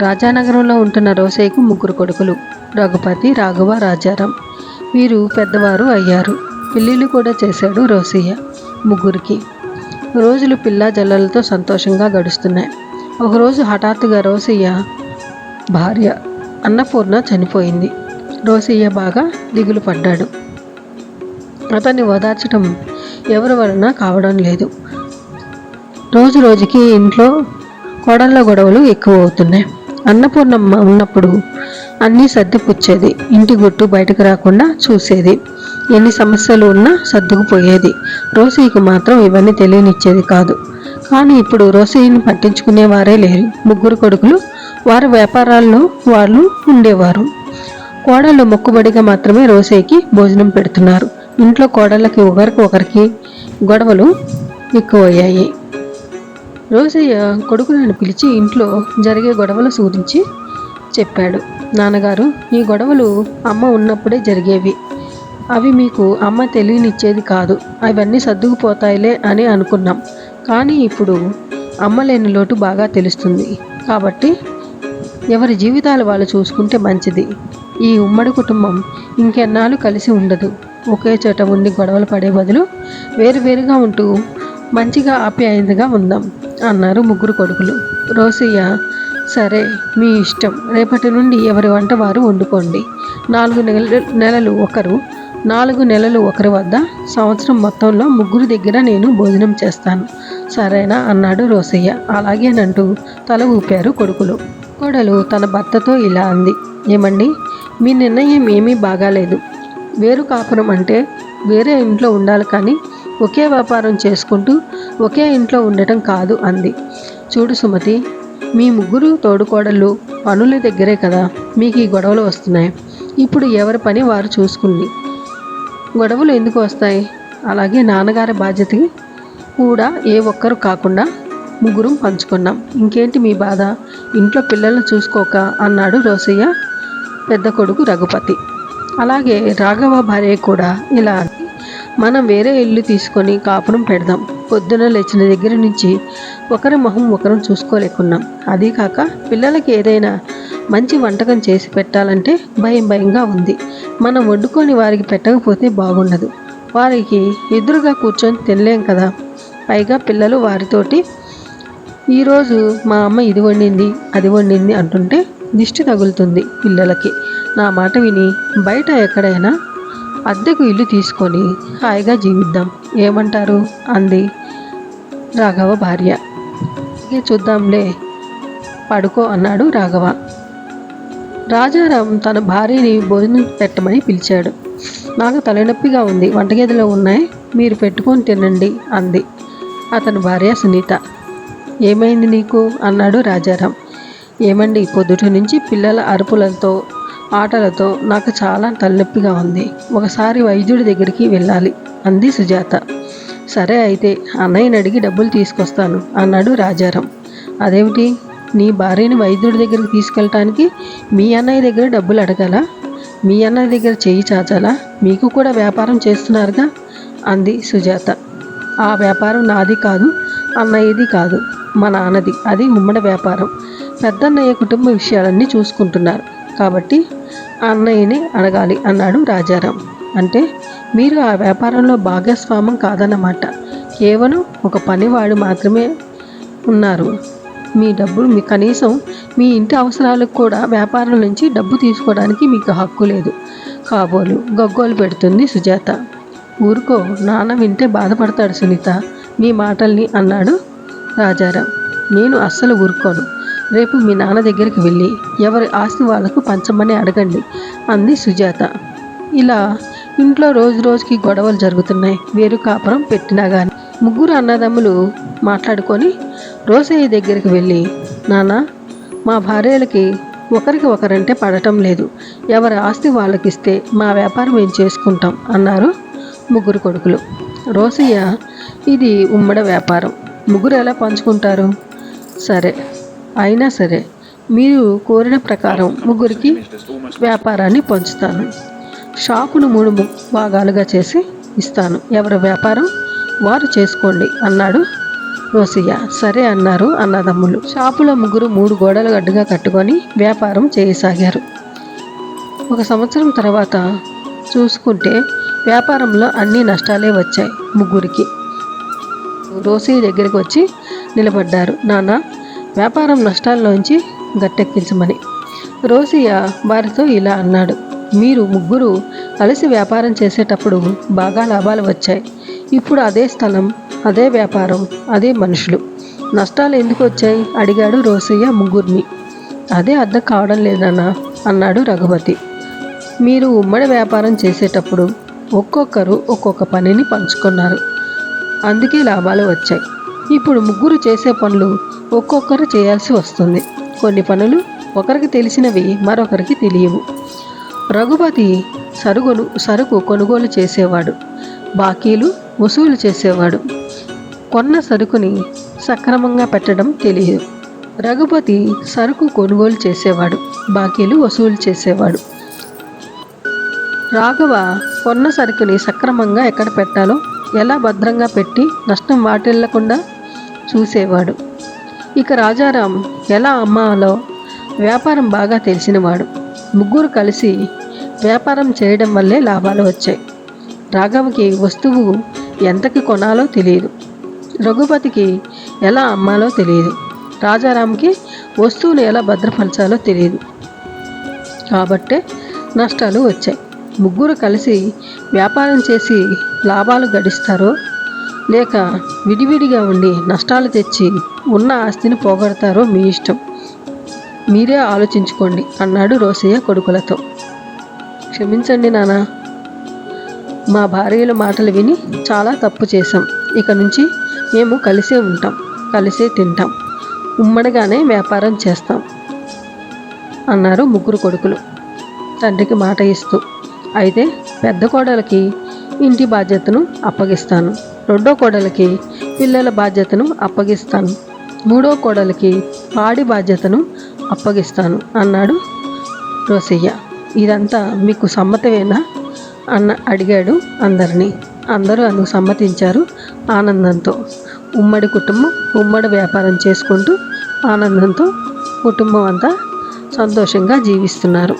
రాజానగరంలో ఉంటున్న రోసయ్యకు ముగ్గురు కొడుకులు రఘుపతి రాఘవ రాజారాం. వీరు పెద్దవారు అయ్యారు. పెళ్ళిళ్ళు కూడా చేశాడు రోసయ్య ముగ్గురికి. రోజులు పిల్ల జల్లలతో సంతోషంగా గడుస్తున్నాయి. ఒకరోజు హఠాత్తుగా రోసయ్య భార్య అన్నపూర్ణ చనిపోయింది. రోసయ్య బాగా దిగులు పడ్డాడు. అతన్ని ఓదార్చడం ఎవరి వలన కావడం లేదు. రోజు రోజుకి ఇంట్లో కోడళ్ళ గొడవలు ఎక్కువ అవుతున్నాయి. అన్నపూర్ణమ్మ ఉన్నప్పుడు అన్నీ సర్దిపుచ్చేది. ఇంటి గుట్టు బయటకు రాకుండా చూసేది. ఎన్ని సమస్యలు ఉన్నా సర్దుకుపోయేది. రోసీకి మాత్రం ఇవన్నీ తెలియనిచ్చేది కాదు. కానీ ఇప్పుడు రోసీని పట్టించుకునేవారే లేరు. ముగ్గురు కొడుకులు వారి వ్యాపారాల్లో వాళ్ళు ఉండేవారు. కోడళ్ళు మొక్కుబడిగా మాత్రమే రోసయ్యకి భోజనం పెడుతున్నారు. ఇంట్లో కోడళ్ళకి ఒకరికి ఒకరికి గొడవలు ఎక్కువయ్యాయి. రోజయ్య కొడుకు నన్ను పిలిచి ఇంట్లో జరిగే గొడవల గురించి చెప్పాడు. నాన్నగారు ఈ గొడవలు అమ్మ ఉన్నప్పుడే జరిగేవి. అవి మీకు అమ్మ తెలియనిచ్చేది కాదు. అవన్నీ సర్దుకుపోతాయిలే అని అనుకున్నాం. కానీ ఇప్పుడు అమ్మ లేని లోటు బాగా తెలుస్తుంది. కాబట్టి ఎవరి జీవితాలు వాళ్ళు చూసుకుంటే మంచిది. ఈ ఉమ్మడి కుటుంబం ఇంకెన్నాళ్ళు కలిసి ఉండదు. ఒకే చోట ఉండి గొడవలు పడే బదులు వేరువేరుగా ఉంటూ మంచిగా ఆప్యాయంగా ఉందాం. అన్నారు ముగ్గురు కొడుకులు. రోసయ్య సరే మీ ఇష్టం. రేపటి నుండి ఎవరి వంట వారు వండుకోండి. నాలుగు నెల నెలలు ఒకరు నాలుగు నెలలు ఒకరి వద్ద సంవత్సరం మొత్తంలో ముగ్గురు దగ్గర నేను భోజనం చేస్తాను. సరేనా? అన్నాడు రోసయ్య. అలాగేనంటూ తల ఊపారు కొడుకులు. కోడలు తన భర్తతో ఇలా అంది. ఏమండి మీ నిర్ణయం ఏమీ బాగాలేదు. వేరు కాపురం అంటే వేరే ఇంట్లో ఉండాలి కానీ ఒకే వ్యాపారం చేసుకుంటూ ఒకే ఇంట్లో ఉండటం కాదు అంది. చూడు సుమతి మీ ముగ్గురు తోడుకోడళ్ళు పనుల దగ్గరే కదా మీకు ఈ గొడవలు వస్తున్నాయి. ఇప్పుడు ఎవరి పని వారు చూసుకుంది. గొడవలు ఎందుకు వస్తాయి? అలాగే నాన్నగారి బాధ్యత కూడా ఏ ఒక్కరు కాకుండా ముగ్గురు పంచుకున్నాం. ఇంకేంటి మీ బాధ? ఇంట్లో పిల్లల్ని చూసుకోక అన్నాడు రోసయ్య పెద్ద కొడుకు రఘుపతి. అలాగే రాఘవ భార్య కూడా ఇలా మనం వేరే ఇల్లు తీసుకొని కాపురం పెడదాం. పొద్దున లేచిన దగ్గర నుంచి ఒకరి మొహం ఒకరం చూసుకోలేకున్నాం. అదీ కాక పిల్లలకి ఏదైనా మంచి వంటకం చేసి పెట్టాలంటే భయం భయంగా ఉంది. మనం వండుకొని వారికి పెట్టకపోతే బాగుండదు. వారికి ఎదురుగా కూర్చొని తినలేం కదా. పైగా పిల్లలు వారితోటి ఈరోజు మా అమ్మ ఇది వండింది అది వండింది అంటుంటే దిష్టి తగులుతుంది పిల్లలకి. నా మాట విని బయట ఎక్కడైనా అద్దెకు ఇల్లు తీసుకొని హాయిగా జీవిద్దాం. ఏమంటారు? అంది రాఘవ భార్య. ఇక చూద్దాంలే పడుకో అన్నాడు రాఘవ. రాజారాం తన భార్యని భోజనం పెట్టమని పిలిచాడు. నాకు తలనొప్పిగా ఉంది వంటగదిలో ఉన్నాయి మీరు పెట్టుకొని తినండి అంది అతని భార్య సునీత. ఏమైంది నీకు? అన్నాడు రాజారాం. ఏమండి పొద్దుటి నుంచి పిల్లల అరుపులతో ఆటలతో నాకు చాలా తలనొప్పిగా ఉంది. ఒకసారి వైద్యుడి దగ్గరికి వెళ్ళాలి అంది సుజాత. సరే అయితే అన్నయ్యని అడిగి డబ్బులు తీసుకొస్తాను అన్నాడు రాజారాం. అదేమిటి? నీ భార్యని వైద్యుడి దగ్గరికి తీసుకెళ్ళటానికి మీ అన్నయ్య దగ్గర డబ్బులు అడగాల? మీ అన్నయ్య దగ్గర చేయి చాచాలా? మీకు కూడా వ్యాపారం చేస్తున్నారుగా? అంది సుజాత. ఆ వ్యాపారం నాది కాదు అన్నయ్యది కాదు మా నాన్నది. అది ఉమ్మడి వ్యాపారం. పెద్దన్నయ్య కుటుంబ విషయాలన్నీ చూసుకుంటున్నారు. కాబట్టి ఆ అన్నయ్యని అడగాలి అన్నాడు రాజారాం. అంటే మీరు ఆ వ్యాపారంలో భాగస్వామం కాదన్నమాట. కేవలం ఒక పనివాడు మాత్రమే ఉన్నారు. మీ డబ్బులు మీ కనీసం మీ ఇంటి అవసరాలకు కూడా వ్యాపారం నుంచి డబ్బు తీసుకోవడానికి మీకు హక్కు లేదు. కాబోలు గగ్గోలు పెడుతుంది సుజాత. ఊరుకో నాన్న వింటే బాధపడతాడు సునీత. మీ మాటల్ని అన్నాడు రాజారాం. నేను అస్సలు ఊరుకోను. రేపు మీ నాన్న దగ్గరికి వెళ్ళి ఎవరి ఆస్తి వాళ్ళకు పంచమని అడగండి అంది సుజాత. ఇలా ఇంట్లో రోజు రోజుకి గొడవలు జరుగుతున్నాయి వేరు కాపురం పెట్టినా కానీ ముగ్గురు అన్నదమ్ములు మాట్లాడుకొని రోసయ్య దగ్గరికి వెళ్ళి నాన్న మా భార్యలకి ఒకరికి ఒకరంటే పడటం లేదు ఎవరి ఆస్తి వాళ్ళకిస్తే మా వ్యాపారం ఏం చేసుకుంటాం అన్నారు ముగ్గురు కొడుకులు. రోసయ్య ఇది ఉమ్మడి వ్యాపారం ముగ్గురు ఎలా పంచుకుంటారు? సరే అయినా సరే మీరు కోరిన ప్రకారం ముగ్గురికి వ్యాపారాన్ని పంచుతాను. షాపును మూడు భాగాలుగా చేసి ఇస్తాను. ఎవరి వ్యాపారం? వారు చేసుకోండి అన్నాడు రోసియ్య. సరే అన్నారు అన్నదమ్ములు. షాపులో ముగ్గురు మూడు గోడలు అడ్డుగా కట్టుకొని వ్యాపారం చేయసాగారు. ఒక సంవత్సరం తర్వాత చూసుకుంటే వ్యాపారంలో అన్ని నష్టాలే వచ్చాయి ముగ్గురికి. రోసి దగ్గరికి వచ్చి నిలబడ్డారు. నాన్న వ్యాపారం నష్టాల్లోంచి గట్టెక్కించమని. రోసియ వారితో ఇలా అన్నాడు. మీరు ముగ్గురు కలిసి వ్యాపారం చేసేటప్పుడు బాగా లాభాలు వచ్చాయి. ఇప్పుడు అదే స్థలం అదే వ్యాపారం అదే మనుషులు. నష్టాలు ఎందుకు వచ్చాయి? అడిగాడు రోసయ్య ముగ్గురిని. అదే అర్థం కావడం లేదన్నా అన్నాడు రఘుపతి. మీరు ఉమ్మడి వ్యాపారం చేసేటప్పుడు ఒక్కొక్కరు ఒక్కొక్క పనిని పంచుకున్నారు. అందుకే లాభాలు వచ్చాయి. ఇప్పుడు ముగ్గురు చేసే పనులు ఒక్కొక్కరు చేయాల్సి వస్తుంది. కొన్ని పనులు ఒకరికి తెలిసినవి మరొకరికి తెలియవు. రఘుపతి సరుగును సరుకు కొనుగోలు చేసేవాడు. బాకీలు వసూలు చేసేవాడు. కొన్న సరుకుని సక్రమంగా పెట్టడం తెలియదు. రఘుపతి సరుకు కొనుగోలు చేసేవాడు బాకీలు వసూలు చేసేవాడు. రాఘవ కొన్న సరుకుని సక్రమంగా ఎక్కడ పెట్టాలో ఎలా భద్రంగా పెట్టి నష్టం వాటిల్లకుండా చూసేవాడు. ఇక రాజారాం ఎలా అమ్మాలో వ్యాపారం బాగా తెలిసినవాడు. ముగ్గురు కలిసి వ్యాపారం చేయడం వల్లే లాభాలు వచ్చాయి. రాఘవకి వస్తువు ఎంతకి కొనాలో తెలియదు. రఘుపతికి ఎలా అమ్మాలో తెలియదు. రాజారాంకి వస్తువును ఎలా భద్రపరచాలో తెలియదు. కాబట్టే నష్టాలు వచ్చాయి. ముగ్గురు కలిసి వ్యాపారం చేసి లాభాలు గడిస్తారో లేక విడివిడిగా ఉండి నష్టాలు తెచ్చి ఉన్న ఆస్తిని పోగొడతారో మీ ఇష్టం. మీరే ఆలోచించుకోండి అన్నాడు రోసయ్య కొడుకులతో. క్షమించండి నాన్న. మా భార్యల మాటలు విని చాలా తప్పు చేశాం. ఇక నుంచి మేము కలిసే ఉంటాం కలిసే తింటాం. ఉమ్మడిగానే వ్యాపారం చేస్తాం అన్నారు ముగ్గురు కొడుకులు. తండ్రికి మాట ఇస్తూ అయితే పెద్ద కోడలకి ఇంటి బాధ్యతను అప్పగిస్తాను. రెండో కోడలికి పిల్లల బాధ్యతను అప్పగిస్తాను. మూడో కోడలికి పాడి బాధ్యతను అప్పగిస్తాను అన్నాడు రోసయ్య. ఇదంతా మీకు సమ్మతమేనా? అన్న అడిగాడు అందరినీ. అందరూ అందుకు సమ్మతించారు ఆనందంతో. ఉమ్మడి కుటుంబం ఉమ్మడి వ్యాపారం చేసుకుంటూ ఆనందంతో కుటుంబం అంతా సంతోషంగా జీవిస్తున్నారు.